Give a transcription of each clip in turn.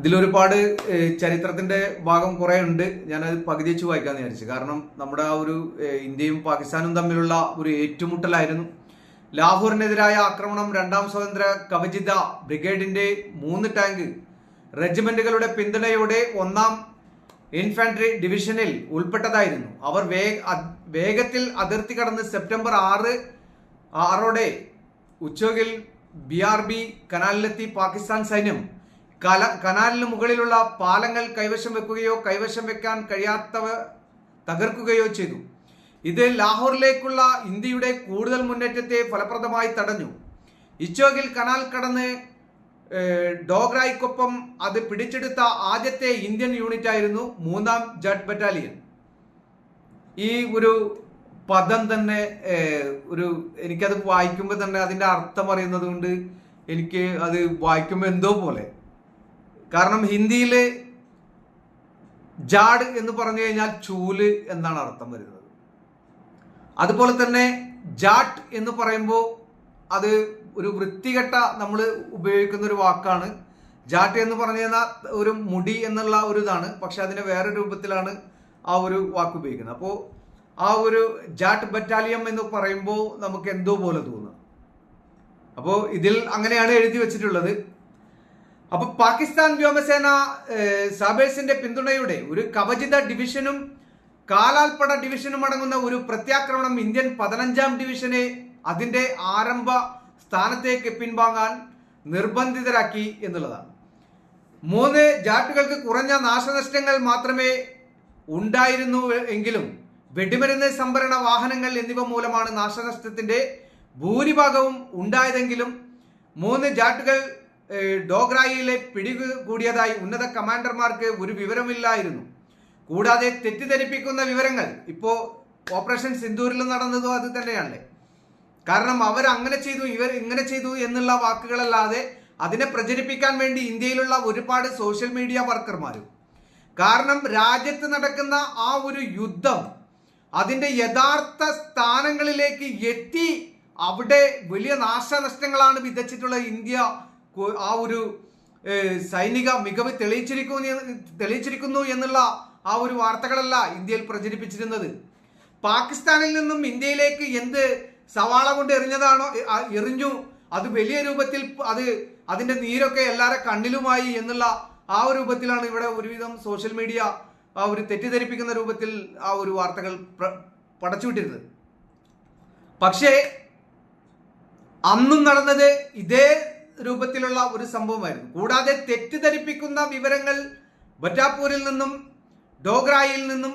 ഇതിലൊരുപാട് ചരിത്രത്തിന്റെ ഭാഗം കുറെ ഉണ്ട് ഞാനത് പകുതി വെച്ച് വായിക്കാന്ന് വിചാരിച്ചു. കാരണം നമ്മുടെ ആ ഒരു ഇന്ത്യയും പാകിസ്ഥാനും തമ്മിലുള്ള ഒരു ഏറ്റുമുട്ടലായിരുന്നു. ലാഹോറിനെതിരായ ആക്രമണം രണ്ടാം സ്വതന്ത്ര കവചിത ബ്രിഗേഡിന്റെ മൂന്ന് ടാങ്ക് റെജിമെന്റുകളുടെ പിന്തുണയോടെ ഒന്നാം ഇൻഫാൻട്രി ഡിവിഷനിൽ ഉൾപ്പെട്ടതായിരുന്നു. അവർ വേഗത്തിൽ അതിർത്തി കടന്ന് സെപ്റ്റംബർ ആറ് ആറോടെ ഉച്ചോകിൽ ബി ആർ ബി കനാലിലെത്തി പാകിസ്ഥാൻ സൈന്യം കല കനാലിന് മുകളിലുള്ള പാലങ്ങൾ കൈവശം വെക്കുകയോ കൈവശം വെക്കാൻ കഴിയാത്തവ തകർക്കുകയോ ചെയ്തു. ഇത് ലാഹോറിലേക്കുള്ള ഇന്ത്യയുടെ കൂടുതൽ മുന്നേറ്റത്തെ ഫലപ്രദമായി തടഞ്ഞു. ഇച്ചോഗിൽ കനാൽ കടന്ന് ഡോഗ്രായിക്കൊപ്പം അത് പിടിച്ചെടുത്ത ആദ്യത്തെ ഇന്ത്യൻ യൂണിറ്റ് ആയിരുന്നു മൂന്നാം ജഡ് ബറ്റാലിയൻ. ഈ ഒരു പദം തന്നെ ഒരു എനിക്കത് വായിക്കുമ്പോൾ തന്നെ അതിന്റെ അർത്ഥം അറിയുന്നത് കൊണ്ട് എനിക്ക് അത് വായിക്കുമ്പോൾ എന്തോ പോലെ. കാരണം ഹിന്ദിയിൽ ജാഡ് എന്ന് പറഞ്ഞു കഴിഞ്ഞാൽ ചൂൽ എന്നാണ് അർത്ഥം വരുന്നത്. അതുപോലെ തന്നെ ജാട്ട് എന്ന് പറയുമ്പോൾ അത് ഒരു വൃത്തികെട്ട നമ്മൾ ഉപയോഗിക്കുന്ന ഒരു വാക്കാണ്. ജാട്ട് എന്ന് പറഞ്ഞു കഴിഞ്ഞാൽ ഒരു മുടി എന്നുള്ള ഒരു ഇതാണ്. പക്ഷെ അതിനെ വേറെ രൂപത്തിലാണ് ആ ഒരു വാക്ക് ഉപയോഗിക്കുന്നത്. അപ്പോൾ ആ ഒരു ജാട്ട് ബറ്റാലിയം എന്ന് പറയുമ്പോൾ നമുക്ക് എന്തോ പോലെ തോന്നുന്നു. അപ്പോൾ ഇതിൽ അങ്ങനെയാണ് എഴുതി വെച്ചിട്ടുള്ളത്. അപ്പൊ പാകിസ്ഥാൻ വ്യോമസേന സാബേഴ്സിന്റെ പിന്തുണയുടെ ഒരു കവചിത ഡിവിഷനും കാലാൽപ്പട ഡിവിഷനും അടങ്ങുന്ന ഒരു പ്രത്യാക്രമണം ഇന്ത്യൻ പതിനഞ്ചാം ഡിവിഷനെ അതിന്റെ ആരംഭ സ്ഥാനത്തേക്ക് പിൻവാങ്ങാൻ നിർബന്ധിതരാക്കി എന്നുള്ളതാണ്. മൂന്ന് ജാട്ടുകൾക്ക് കുറഞ്ഞ നാശനഷ്ടങ്ങൾ മാത്രമേ ഉണ്ടായിരുന്നു എങ്കിലും വെടിമരുന്ന് സംഭരണ വാഹനങ്ങൾ എന്നിവ മൂലമാണ് നാശനഷ്ടത്തിന്റെ ഭൂരിഭാഗവും ഉണ്ടായതെങ്കിലും മൂന്ന് ജാട്ടുകൾ ഡോഗ്രായിലെ പിടികൂടിയതായി ഉന്നത കമാൻഡർമാർക്ക് ഒരു വിവരമില്ലായിരുന്നു കൂടാതെ തെറ്റിദ്ധരിപ്പിക്കുന്ന വിവരങ്ങൾ ഇപ്പോൾ ഓപ്പറേഷൻ സിന്ദൂരിൽ നടന്നതും അത് തന്നെയാണല്ലേ? കാരണം അവർ അങ്ങനെ ചെയ്തു ഇവർ ഇങ്ങനെ ചെയ്തു എന്നുള്ള വാക്കുകളല്ലാതെ അതിനെ പ്രചരിപ്പിക്കാൻ വേണ്ടി ഇന്ത്യയിലുള്ള ഒരുപാട് സോഷ്യൽ മീഡിയ വർക്കർമാരും. കാരണം രാജ്യത്ത് നടക്കുന്ന ആ ഒരു യുദ്ധം അതിന്റെ യഥാർത്ഥ സ്ഥാനങ്ങളിലേക്ക് എത്തി അവിടെ വലിയ നാശനഷ്ടങ്ങളാണ് വിതച്ചിട്ടുള്ള ഇന്ത്യ ആ ഒരു സൈനിക മികവ് തെളിയിച്ചിരിക്കുന്നു തെളിയിച്ചിരിക്കുന്നു എന്നുള്ള ആ ഒരു വാർത്തകളല്ല ഇന്ത്യയിൽ പ്രചരിപ്പിച്ചിരുന്നത്. പാകിസ്ഥാനിൽ നിന്നും ഇന്ത്യയിലേക്ക് എന്ത് സവാള കൊണ്ട് എറിഞ്ഞതാണോ എറിഞ്ഞു അത് വലിയ രൂപത്തിൽ അത് അതിന്റെ നീരൊക്കെ എല്ലാവരുടെ കണ്ണിലുമായി എന്നുള്ള ആ ഒരു രൂപത്തിലാണ് ഇവിടെ ഒരുവിധം സോഷ്യൽ മീഡിയ ആ ഒരു തെറ്റിദ്ധരിപ്പിക്കുന്ന രൂപത്തിൽ ആ ഒരു വാർത്തകൾ പടച്ചുവിട്ടിരുന്നത്. പക്ഷേ അന്നും നടന്നത് ഇതേ രൂപത്തിലുള്ള ഒരു സംഭവമായിരുന്നു. കൂടാതെ തെറ്റിദ്ധരിപ്പിക്കുന്ന വിവരങ്ങൾ ബറ്റാപൂരിൽ നിന്നും ഡോഗ്രായിൽ നിന്നും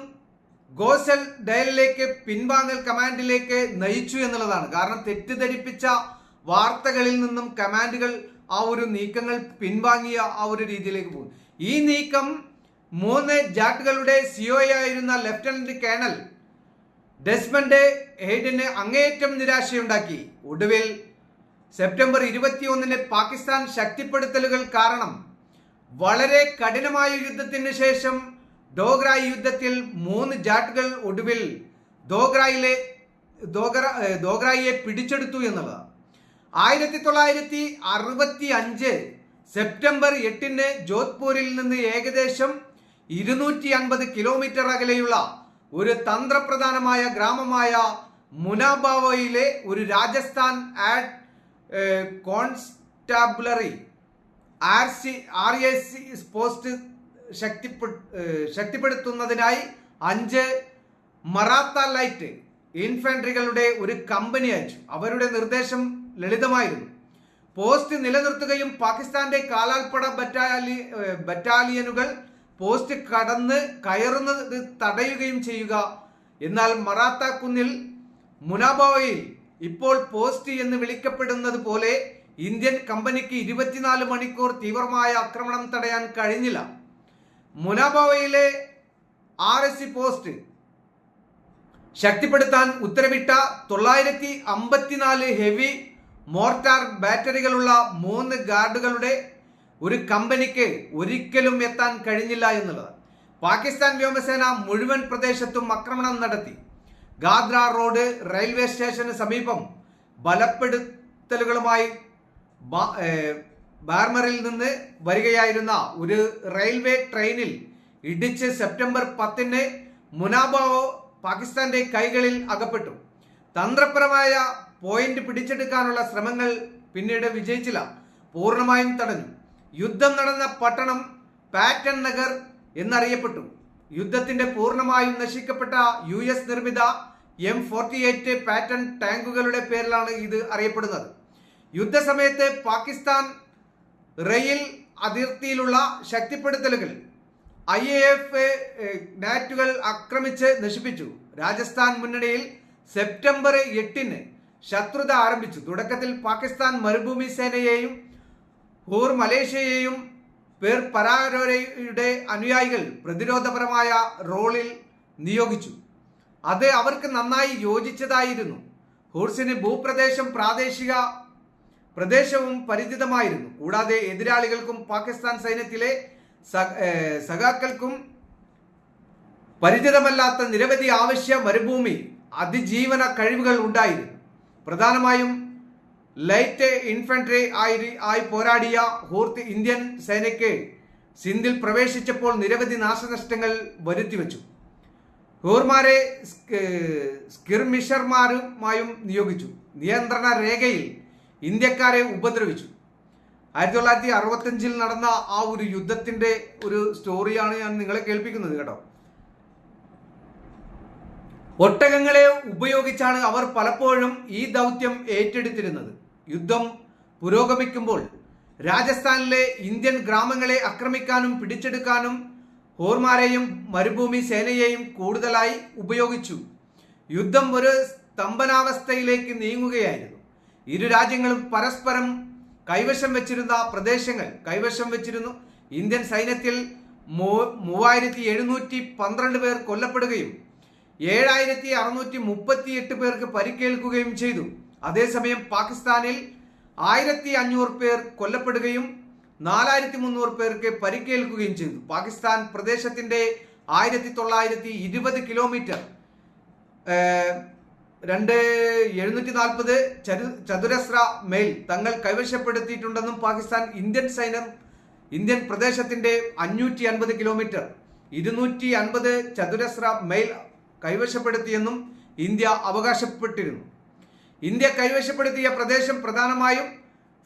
ഗോസൽ ഡയലിലേക്ക് പിൻവാങ്ങൽ കമാൻഡിലേക്ക് നയിച്ചു എന്നുള്ളതാണ്. കാരണം തെറ്റിദ്ധരിപ്പിച്ച വാർത്തകളിൽ നിന്നും കമാൻഡുകൾ ആ ഒരു നീക്കങ്ങൾ പിൻവാങ്ങിയ ആ ഒരു രീതിയിലേക്ക് പോകും ഈ നീക്കം മൂന്ന് ജാട്ടുകളുടെ സിഒയായിരുന്ന ലഫ്റ്റനന്റ് കേണൽ ഡെസ്മണ്ട് ഹെയ്ഡിന് അങ്ങേയറ്റം നിരാശയുണ്ടാക്കി. ഒടുവിൽ സെപ്റ്റംബർ ഇരുപത്തിയൊന്നിലെ പാകിസ്ഥാൻ ശക്തിപ്പെടുത്തലുകൾ കാരണം വളരെ കഠിനമായ യുദ്ധത്തിന് ശേഷം ഡോഗ്രായി യുദ്ധത്തിൽ മൂന്ന് ജാട്ടുകൾ ഒടുവിൽ ദോഗ്രായിലെ ദോഗ്ര ദോഗ്രായിയെ പിടിച്ചെടുത്തു എന്നുള്ളതാണ് ആയിരത്തി തൊള്ളായിരത്തി അറുപത്തി അഞ്ച് സെപ്റ്റംബർ എട്ടിന് ജോധ്പൂരിൽ നിന്ന് ഏകദേശം ഇരുന്നൂറ്റി അൻപത് കിലോമീറ്റർ അകലെയുള്ള ഒരു തന്ത്രപ്രധാനമായ ഗ്രാമമായ മുനാബാവോയിലെ ഒരു Rajasthan add constabulary R C R A C post ശക്തിപ്പെ- ശക്തിപ്പെടുത്തുന്നതിനായി അഞ്ച് മറാത്ത ലൈറ്റ് ഇൻഫൻട്രികളുടെ ഒരു കമ്പനി അയച്ചു. അവരുടെ നിർദ്ദേശം ലളിതമായിരുന്നു. പോസ്റ്റ് നിലനിർത്തുകയും പാകിസ്ഥാന്റെ കാലാൽപ്പട ബറ്റാലി ബറ്റാലിയനുകൾ പോസ്റ്റ് കടന്ന് കയറുന്നത് തടയുകയും ചെയ്യുക. എന്നാൽ മറാത്ത കുന്നിൽ മുനാബോയിൽ ഇപ്പോൾ പോസ്റ്റ് എന്ന് വിളിക്കപ്പെടുന്നത് പോലെ ഇന്ത്യൻ കമ്പനിക്ക് ഇരുപത്തിനാല് മണിക്കൂർ തീവ്രമായ ആക്രമണം തടയാൻ കഴിഞ്ഞില്ല. മുനാബോവയിലെ ആർ എസ് സി പോസ്റ്റ് ശക്തിപ്പെടുത്താൻ ഉത്തരവിട്ട തൊള്ളായിരത്തി അമ്പത്തിനാല് ഹെവി മോർട്ടാർ ബാറ്ററികളുള്ള മൂന്ന് ഗാർഡുകളുടെ ഒരു കമ്പനിക്ക് ഒരിക്കലും എത്താൻ കഴിഞ്ഞില്ല എന്നുള്ളത്. പാകിസ്ഥാൻ വ്യോമസേന മുഴുവൻ പ്രദേശത്തും ആക്രമണം നടത്തി. ഗാദ്ര റോഡ് റെയിൽവേ സ്റ്റേഷന് സമീപം ബലപ്പെടുത്തലുകളുമായി ബാർമറിൽ നിന്ന് വരികയായിരുന്ന ഒരു റെയിൽവേ ട്രെയിനിൽ ഇടിച്ച് സെപ്റ്റംബർ പത്തിന് മുനാബാവോ പാകിസ്ഥാന്റെ കൈകളിൽ അകപ്പെട്ടു. തന്ത്രപരമായ പോയിന്റ് പിടിച്ചെടുക്കാനുള്ള ശ്രമങ്ങൾ പിന്നീട് വിജയിച്ചില്ല. പൂർണമായും തടഞ്ഞു. യുദ്ധം നടന്ന പട്ടണം പാറ്റൺ നഗർ എന്നറിയപ്പെട്ടു. യുദ്ധത്തിന്റെ പൂർണമായും നശിക്കപ്പെട്ട യു നിർമ്മിത എം ഫോർട്ടി എയ്റ്റ് പാറ്റൺ ടാങ്കുകളുടെ പേരിലാണ് ഇത് അറിയപ്പെടുന്നത്. യുദ്ധസമയത്ത് പാകിസ്ഥാൻ റെയിൽ അതിർത്തിയിലുള്ള ശക്തിപ്പെടുത്തലുകൾ ഐ എ എഫ് നാറ്റുകൾ ആക്രമിച്ച് നശിപ്പിച്ചു. രാജസ്ഥാൻ മുന്നണിയിൽ സെപ്റ്റംബർ എട്ടിന് ശത്രുത ആരംഭിച്ചു. തുടക്കത്തിൽ പാകിസ്ഥാൻ മരുഭൂമി സേനയെയും ഹൂർ മലേഷ്യയെയും പേർ പരാരോരയുടെ അനുയായികൾ പ്രതിരോധപരമായ റോളിൽ നിയോഗിച്ചു. അത് അവർക്ക് നന്നായി യോജിച്ചതായിരുന്നു. ഹൂർസിന് ഭൂപ്രദേശം പ്രാദേശിക പ്രദേശവും പരിചിതമായിരുന്നു. കൂടാതെ എതിരാളികൾക്കും പാകിസ്ഥാൻ സൈന്യത്തിലെ സഖാക്കൾക്കും പരിചിതമല്ലാത്ത നിരവധി ആവശ്യ മരുഭൂമി അതിജീവന കഴിവുകൾ ഉണ്ടായിരുന്നു. പ്രധാനമായും ലൈറ്റ് ഇൻഫൻട്രി ആയി ആയി പോരാടിയ ഹൂർത്ത് ഇന്ത്യൻ സേനയ്ക്ക് സിന്ധിൽ പ്രവേശിച്ചപ്പോൾ നിരവധി നാശനഷ്ടങ്ങൾ വരുത്തിവെച്ചു. ഹൂർമാരെ സ്കിർമിഷർമാരുമായും നിയോഗിച്ചു. നിയന്ത്രണ രേഖയിൽ ഇന്ത്യക്കാരെ ഉപദ്രവിച്ചു. ആയിരത്തി തൊള്ളായിരത്തി അറുപത്തഞ്ചിൽ നടന്ന ആ ഒരു യുദ്ധത്തിന്റെ ഒരു സ്റ്റോറിയാണ് ഞാൻ നിങ്ങളെ കേൾപ്പിക്കുന്നത് കേട്ടോ. ഒട്ടകങ്ങളെ ഉപയോഗിച്ചാണ് അവർ പലപ്പോഴും ഈ ദൗത്യം ഏറ്റെടുത്തിരുന്നത്. യുദ്ധം പുരോഗമിക്കുമ്പോൾ രാജസ്ഥാനിലെ ഇന്ത്യൻ ഗ്രാമങ്ങളെ ആക്രമിക്കാനും പിടിച്ചെടുക്കാനും ഹോർമാരെയും മരുഭൂമി സേനയെയും കൂടുതലായി ഉപയോഗിച്ചു. യുദ്ധം ഒരു സ്തംഭനാവസ്ഥയിലേക്ക് നീങ്ങുകയായിരുന്നു. ഇരു രാജ്യങ്ങളും പരസ്പരം കൈവശം വെച്ചിരുന്ന പ്രദേശങ്ങൾ കൈവശം വെച്ചിരുന്നു. ഇന്ത്യൻ സൈന്യത്തിൽ മൂവായിരത്തി എഴുന്നൂറ്റി പന്ത്രണ്ട് പേർ കൊല്ലപ്പെടുകയും ഏഴായിരത്തി അറുന്നൂറ്റി മുപ്പത്തി എട്ട് പേർക്ക് പരിക്കേൽക്കുകയും ചെയ്തു. അതേസമയം പാകിസ്ഥാനിൽ ആയിരത്തി അഞ്ഞൂറ് പേർ കൊല്ലപ്പെടുകയും നാലായിരത്തി മുന്നൂറ് പേർക്ക് പരിക്കേൽക്കുകയും ചെയ്തു. പാകിസ്ഥാൻ പ്രദേശത്തിന്റെ ആയിരത്തി തൊള്ളായിരത്തി ഇരുപത് കിലോമീറ്റർ രണ്ട് എഴുന്നൂറ്റി നാൽപ്പത് ചതുരശ്ര മെയിൽ തങ്ങൾ കൈവശപ്പെടുത്തിയിട്ടുണ്ടെന്നും പാകിസ്ഥാൻ ഇന്ത്യൻ സൈന്യം ഇന്ത്യൻ പ്രദേശത്തിന്റെ അഞ്ഞൂറ്റി അൻപത് കിലോമീറ്റർ ഇരുന്നൂറ്റി അൻപത് ചതുരശ്ര മൈൽ കൈവശപ്പെടുത്തിയെന്നും ഇന്ത്യ അവകാശപ്പെട്ടിരുന്നു. ഇന്ത്യ കൈവശപ്പെടുത്തിയ പ്രദേശം പ്രധാനമായും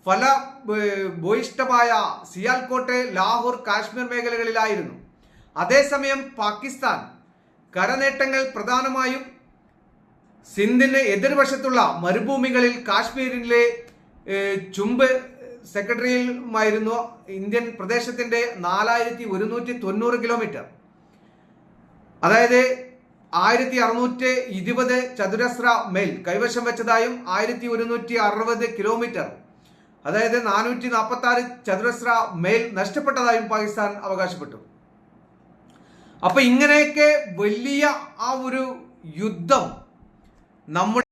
ഫല ഭൂയിഷ്ടമായ സിയാൽകോട്ടെ ലാഹോർ കാശ്മീർ മേഖലകളിലായിരുന്നു. അതേസമയം പാകിസ്ഥാൻ കരനേട്ടങ്ങൾ പ്രധാനമായും സിന്ധിന് എതിർവശത്തുള്ള മരുഭൂമികളിൽ കാശ്മീരിലെ ചുംബ് സെക്രട്ടറിയുമായിരുന്നു ഇന്ത്യൻ പ്രദേശത്തിന്റെ നാലായിരത്തി ഒരുന്നൂറ്റി തൊണ്ണൂറ് കിലോമീറ്റർ. അതായത് ആയിരത്തി അറുന്നൂറ്റി ഇരുപത് ചതുരശ്ര മൈൽ കൈവശം വെച്ചതായും ആയിരത്തി ഒരുന്നൂറ്റി അറുപത് കിലോമീറ്റർ അതായത് നാനൂറ്റി നാൽപ്പത്തി ആറ് ചതുരശ്ര മേൽ നഷ്ടപ്പെട്ടതായും പാകിസ്ഥാൻ അവകാശപ്പെട്ടു. അപ്പൊ ഇങ്ങനെയൊക്കെ വലിയ ആ ഒരു യുദ്ധം നമ്മുടെ